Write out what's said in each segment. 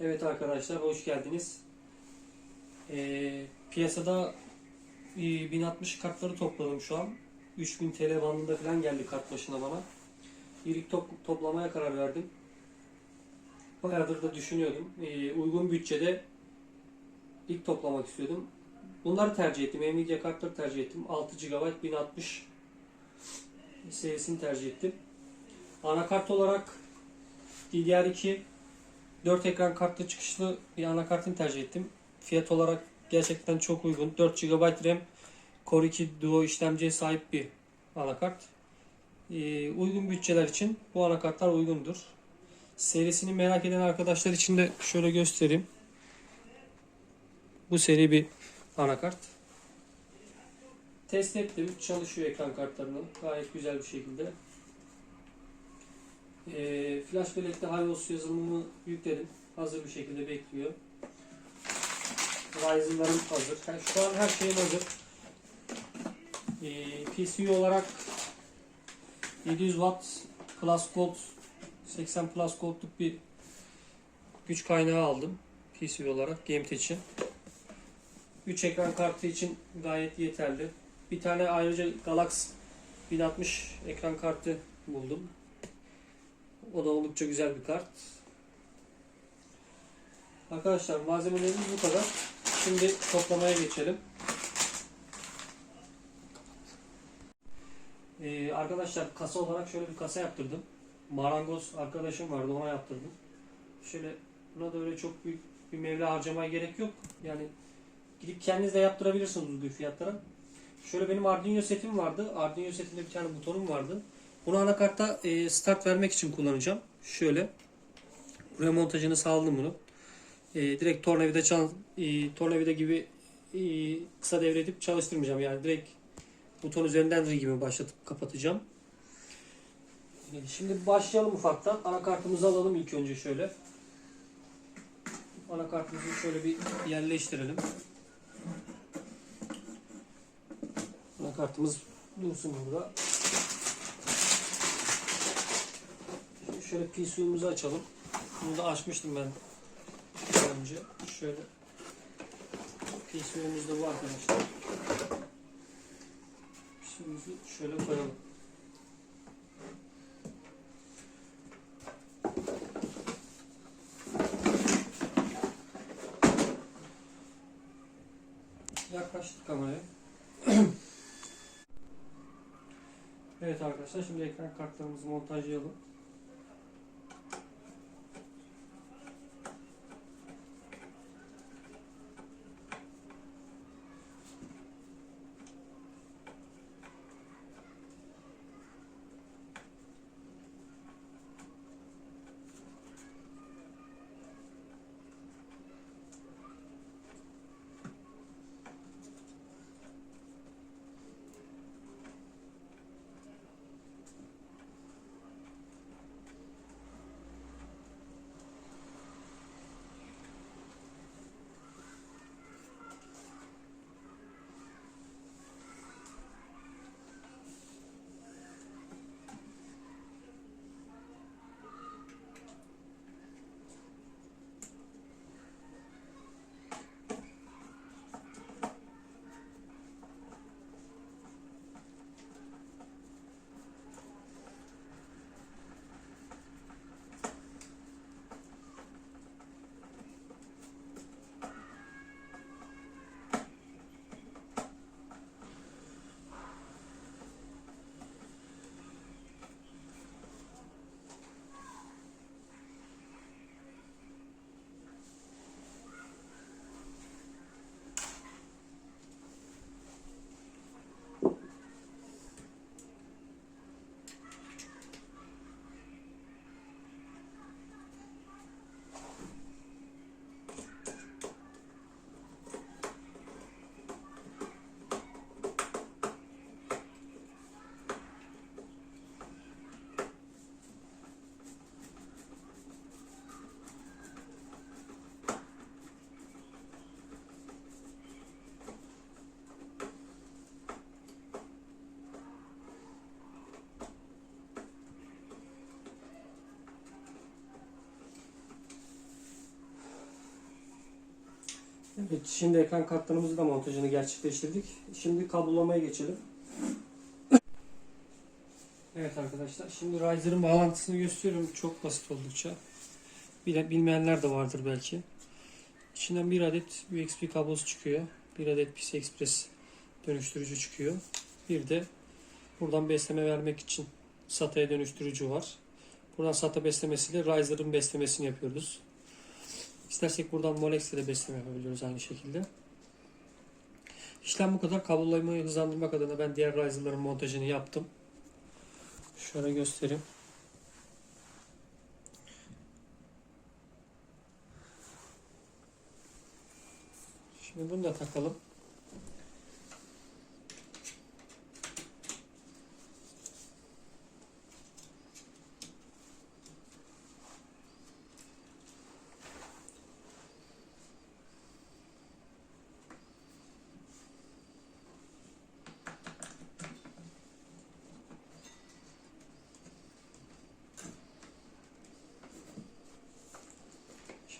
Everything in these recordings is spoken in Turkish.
Evet arkadaşlar hoş geldiniz. Ee, piyasada e, 1060 kartları topladım şu an. 3000 TL bandında falan geldi kart başına bana. İlk top, toplamaya karar verdim. Bayağıdır da düşünüyordum. Ee, uygun bütçede ilk toplamak istiyordum. Bunları tercih ettim. Nvidia kartları tercih ettim. 6 GB 1060 serisini tercih ettim. Anakart olarak DDR2 4 ekran kartlı çıkışlı bir anakartını tercih ettim. Fiyat olarak gerçekten çok uygun. 4 GB RAM Core 2 Duo işlemciye sahip bir anakart. Ee, uygun bütçeler için bu anakartlar uygundur. Serisini merak eden arkadaşlar için de şöyle göstereyim. Bu seri bir anakart. Test ettim. Çalışıyor ekran kartlarını. Gayet güzel bir şekilde. Ee, flash bellekte HiOS yazılımını yükledim. Hazır bir şekilde bekliyor. Ryzen'larım hazır. Yani şu an her şeyim hazır. Ee, PCU olarak 700 Watt Plus Gold 80 Plus Gold'luk bir güç kaynağı aldım. PCU olarak Game için. 3 ekran kartı için gayet yeterli. Bir tane ayrıca Galaxy 1060 ekran kartı buldum. O da oldukça güzel bir kart. Arkadaşlar malzemelerimiz bu kadar. Şimdi toplamaya geçelim. Ee, arkadaşlar kasa olarak şöyle bir kasa yaptırdım. Marangoz arkadaşım vardı ona yaptırdım. Şöyle buna da öyle çok büyük bir mevla harcamaya gerek yok. Yani gidip kendiniz de yaptırabilirsiniz uygun fiyatlara. Şöyle benim Arduino setim vardı. Arduino setinde bir tane butonum vardı. Bunu anakarta e, start vermek için kullanacağım. Şöyle. Buraya montajını sağladım bunu. E, direkt tornavida çal, e, tornavida gibi e, kısa devredip çalıştırmayacağım. Yani direkt buton üzerinden rigimi başlatıp kapatacağım. Şimdi başlayalım ufaktan. Anakartımızı alalım ilk önce şöyle. Anakartımızı şöyle bir yerleştirelim. Anakartımız dursun burada. Şöyle PCU'muzu açalım. Bunu da açmıştım ben daha önce. Şöyle PCU'muz da bu arkadaşlar. PCU'muzu şöyle koyalım. Yaklaştık kameraya. evet arkadaşlar şimdi ekran kartlarımızı montajlayalım. Evet, şimdi ekran kartlarımızı da montajını gerçekleştirdik. Şimdi kablolamaya geçelim. Evet arkadaşlar, şimdi Riser'ın bağlantısını gösteriyorum. Çok basit oldukça. Bilmeyenler de vardır belki. İçinden bir adet USB kablosu çıkıyor. Bir adet PCI Express dönüştürücü çıkıyor. Bir de buradan besleme vermek için SATA'ya dönüştürücü var. Buradan SATA beslemesiyle Riser'ın beslemesini yapıyoruz. İstersek buradan Molex'le de besleme yapabiliyoruz aynı şekilde. İşlem bu kadar. Kablolamayı hızlandırmak adına ben diğer Riser'ların montajını yaptım. Şöyle göstereyim. Şimdi bunu da takalım.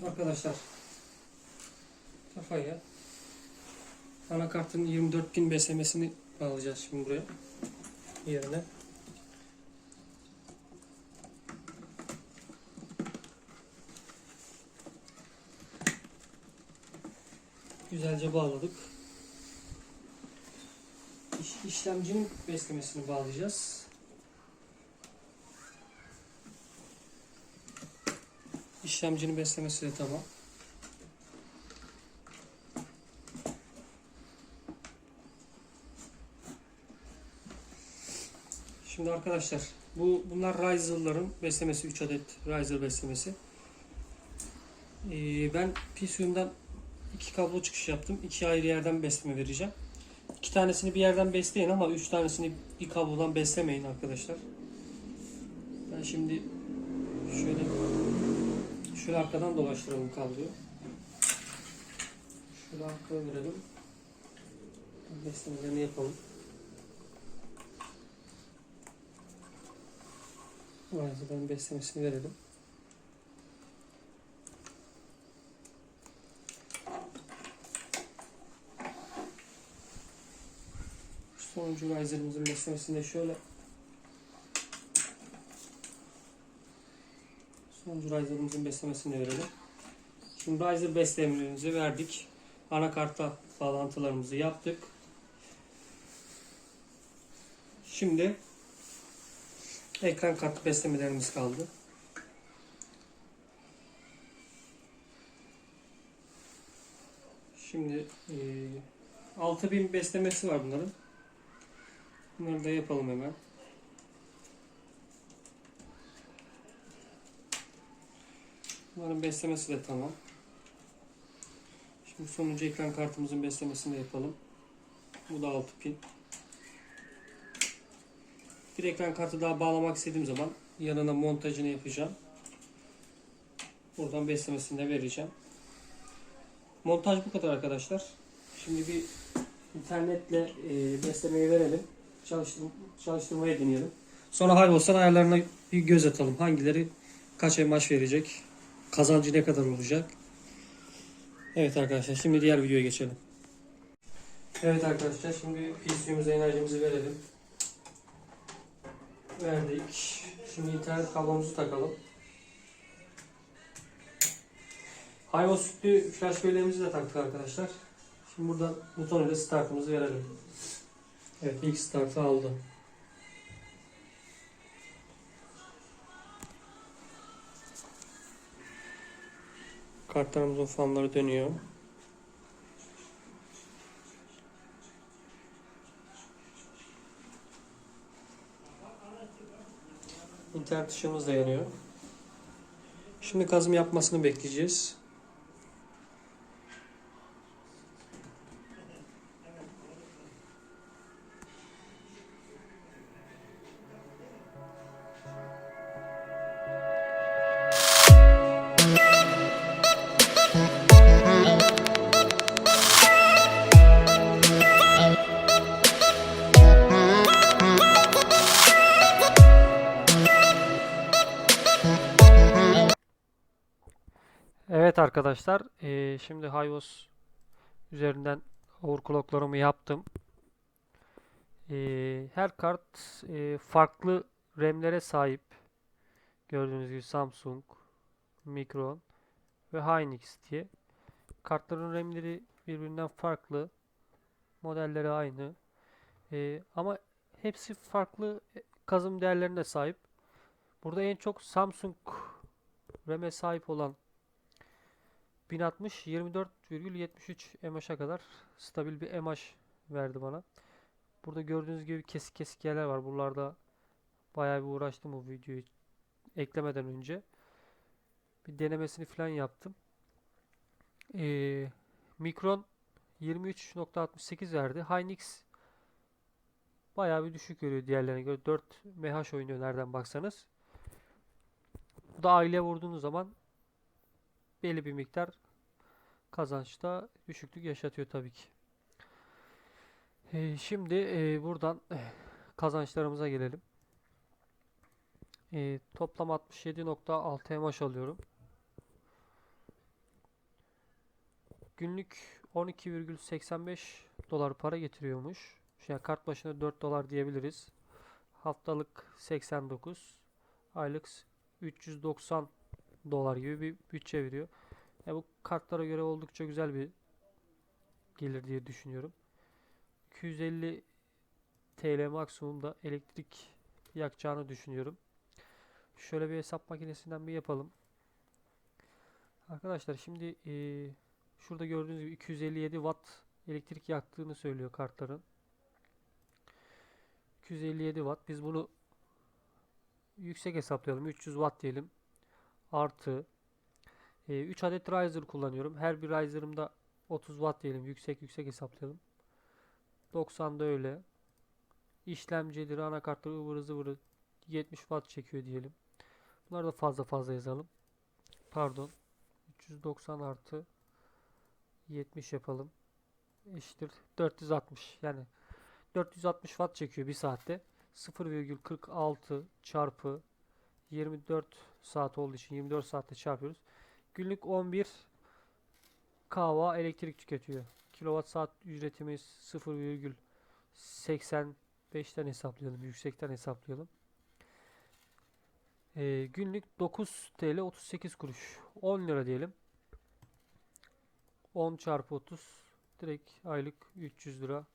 Şimdi arkadaşlar kafaya anakartın 24 pin beslemesini bağlayacağız şimdi buraya yerine. Güzelce bağladık. İş, işlemcinin beslemesini bağlayacağız. İşlemcinin beslemesi de tamam. Şimdi arkadaşlar bu bunlar Riser'ların beslemesi 3 adet Riser beslemesi. Ee, ben PCU'mdan iki kablo çıkış yaptım. iki ayrı yerden besleme vereceğim. İki tanesini bir yerden besleyin ama üç tanesini bir kablodan beslemeyin arkadaşlar. Ben şimdi şöyle şöyle arkadan dolaştıralım kabloyu. Şöyle arkaya verelim. Beslemelerini yapalım. Malzemelerin beslemesini verelim. Sonuncu riser'ımızın beslemesini de şöyle Sonuncu riser'ımızın beslemesini verelim. Şimdi riser beslemelerimizi verdik. Anakarta bağlantılarımızı yaptık. Şimdi ekran kartı beslemelerimiz kaldı. Şimdi e, 6000 beslemesi var bunların. Bunları da yapalım hemen. Bunların beslemesi de tamam. Şimdi sonuncu ekran kartımızın beslemesini de yapalım. Bu da 6 pin. Bir ekran kartı daha bağlamak istediğim zaman yanına montajını yapacağım. Buradan beslemesini de vereceğim. Montaj bu kadar arkadaşlar. Şimdi bir internetle e, beslemeyi verelim. Çalıştır, çalıştırmayı deneyelim. Sonra Hayvos'tan ayarlarına bir göz atalım. Hangileri kaç maç verecek? Kazancı ne kadar olacak? Evet arkadaşlar şimdi diğer videoya geçelim. Evet arkadaşlar şimdi PC'mize enerjimizi verelim. Verdik. Şimdi internet kablomuzu takalım. Hayvan sütlü flash belleğimizi de taktık arkadaşlar. Şimdi burada buton ile startımızı verelim. Evet ilk startı aldı. Kartlarımızın fanları dönüyor. İnternet ışığımız da yanıyor. Şimdi kazım yapmasını bekleyeceğiz. Evet arkadaşlar, eee, şimdi Hayvos üzerinden overclocklarımı yaptım. Ee, her kart e, farklı RAM'lere sahip. Gördüğünüz gibi Samsung, Micron ve Hynix diye. Kartların RAM'leri birbirinden farklı. Modelleri aynı. Ee, ama hepsi farklı e, kazım değerlerine sahip. Burada en çok Samsung RAM'e sahip olan 1060 24,73 mH'a kadar stabil bir mH verdi bana. Burada gördüğünüz gibi kesik kesik yerler var. Buralarda bayağı bir uğraştım bu videoyu eklemeden önce. Bir denemesini falan yaptım. Ee, Micron 23.68 verdi. Hynix bayağı bir düşük görüyor diğerlerine göre. 4 mH oynuyor nereden baksanız. Bu da aile vurduğunuz zaman belli bir miktar kazançta düşüklük yaşatıyor tabii ki. Ee, şimdi e, buradan eh, kazançlarımıza gelelim. Ee, toplam 67.6 mH alıyorum. Günlük 12,85 dolar para getiriyormuş. Yani kart başına 4 dolar diyebiliriz. Haftalık 89, aylık 390 dolar gibi bir bütçe veriyor. Ya bu kartlara göre oldukça güzel bir gelir diye düşünüyorum. 250 TL maksimumda elektrik yakacağını düşünüyorum. Şöyle bir hesap makinesinden bir yapalım. Arkadaşlar şimdi eee, şurada gördüğünüz gibi 257 watt elektrik yaktığını söylüyor kartların. 257 watt. Biz bunu yüksek hesaplayalım. 300 watt diyelim. Artı 3 adet riser kullanıyorum. Her bir riser'ımda 30 watt diyelim. Yüksek yüksek hesaplayalım. 90'da öyle. İşlemcidir, anakartları ıvırı zıvırı 70 watt çekiyor diyelim. Bunları da fazla fazla yazalım. Pardon. 390 artı 70 yapalım. Eşittir 460. Yani 460 watt çekiyor bir saatte. 0,46 çarpı 24 saat olduğu için 24 saatte çarpıyoruz. Günlük 11 kahva elektrik tüketiyor. Kilowatt saat ücretimiz 0,85'ten hesaplayalım. Yüksekten hesaplayalım. Ee, günlük 9 TL 38 kuruş. 10 lira diyelim. 10 çarpı 30 direkt aylık 300 lira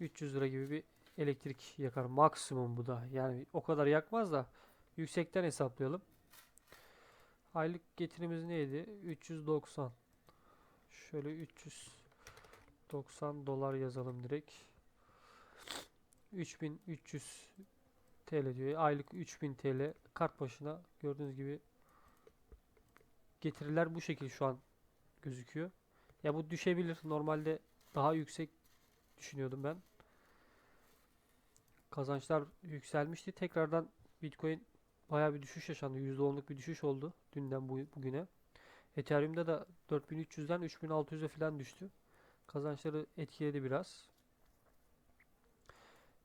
300 lira gibi bir elektrik yakar. Maksimum bu da. Yani o kadar yakmaz da yüksekten hesaplayalım. Aylık getirimiz neydi? 390. Şöyle 390 dolar yazalım direkt. 3300 TL diyor. Aylık 3000 TL kart başına gördüğünüz gibi getiriler bu şekil şu an gözüküyor. Ya bu düşebilir. Normalde daha yüksek düşünüyordum ben. Kazançlar yükselmişti. Tekrardan Bitcoin bayağı bir düşüş yaşandı. %10'luk bir düşüş oldu dünden bu, bugüne. Ethereum'da da 4300'den 3600'e falan düştü. Kazançları etkiledi biraz.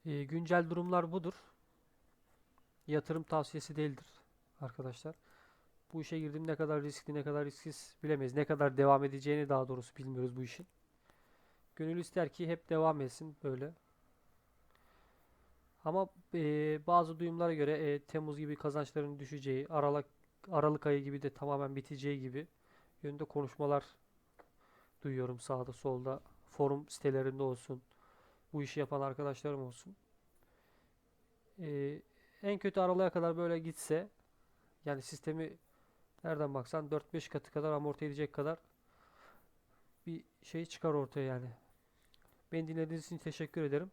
Ee, güncel durumlar budur. Yatırım tavsiyesi değildir arkadaşlar. Bu işe girdim ne kadar riskli ne kadar risksiz bilemeyiz. Ne kadar devam edeceğini daha doğrusu bilmiyoruz bu işin. Gönül ister ki hep devam etsin böyle. Ama e, bazı duyumlara göre e, Temmuz gibi kazançların düşeceği, Aralık Aralık ayı gibi de tamamen biteceği gibi yönde konuşmalar duyuyorum sağda solda. Forum sitelerinde olsun. Bu işi yapan arkadaşlarım olsun. E, en kötü aralığa kadar böyle gitse yani sistemi nereden baksan 4-5 katı kadar amorti edecek kadar bir şey çıkar ortaya yani. Beni dinlediğiniz için teşekkür ederim.